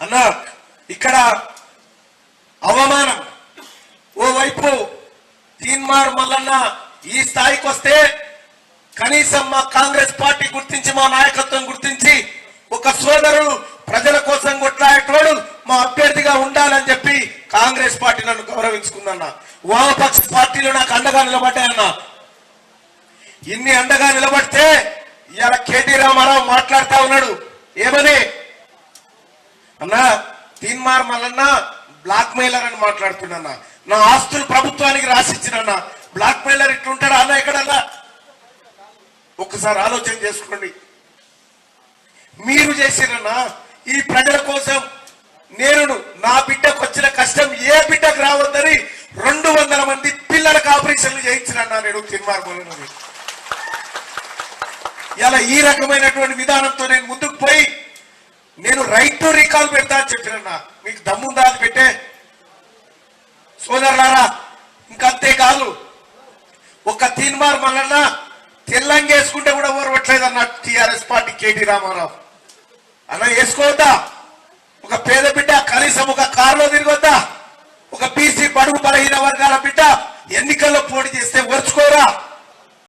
అన్న ఇక్కడ అవమానం. ఓవైపు తీన్మార్ మల్లన్న ఈ స్థాయికి వస్తే కనీసం మా కాంగ్రెస్ పార్టీ గుర్తించి మా నాయకత్వం గుర్తించి ఒక సోదరుడు ప్రజల కోసం కొట్లాడేటోడు మా అభ్యర్థిగా ఉండాలని చెప్పి కాంగ్రెస్ పార్టీ నన్ను గౌరవించుకుందన్న. వామపక్ష పార్టీలు నాకు అండగా నిలబడ్డాయన్న. ఇన్ని అండగా నిలబడితే ఇవాళ కేటీ రామారావు మాట్లాడుతా ఉన్నాడు. ఏమని? అన్నా తీన్మార్ మల్లన్న బ్లాక్ మెయిలర్ అని మాట్లాడుతున్నా నా ఆస్తులు ప్రభుత్వానికి రాసిచ్చిన బ్లాక్ మెయిలర్ ఇట్లుంటాడా అన్న ఎక్కడన్నా? ఒక్కసారి ఆలోచన చేసుకోండి. మీరు చేసిరన్నా ఈ ప్రజల కోసం నేను నా బిడ్డకు వచ్చిన కష్టం ఏ బిడ్డకు రావద్దని రెండు వందల మంది పిల్లలకు ఆపరేషన్లు చేయించిన నేను తీన్మార్ ఇలా ఈ రకమైనటువంటి విధానంతో నేను ముందుకు పోయి రైట్ పెడతా అని చెప్పినన్నా. మీకు దమ్ముందా అది పెట్టే? సోదరులారా ఇంకంతే కాదు. ఒక తీన్మార్ మల్లన్న తెల్లంగా వేసుకుంటే కూడా ఓర్వట్లేదు అన్న టిఆర్ఎస్ పార్టీ కేటీ రామారావు. అన్న వేసుకోవద్దా? ఒక పేద బిడ్డ కనీసం ఒక కారులో తిరగొద్దా? ఒక బీసీ బడుగు బలహీన వర్గాల బిడ్డ ఎన్నిక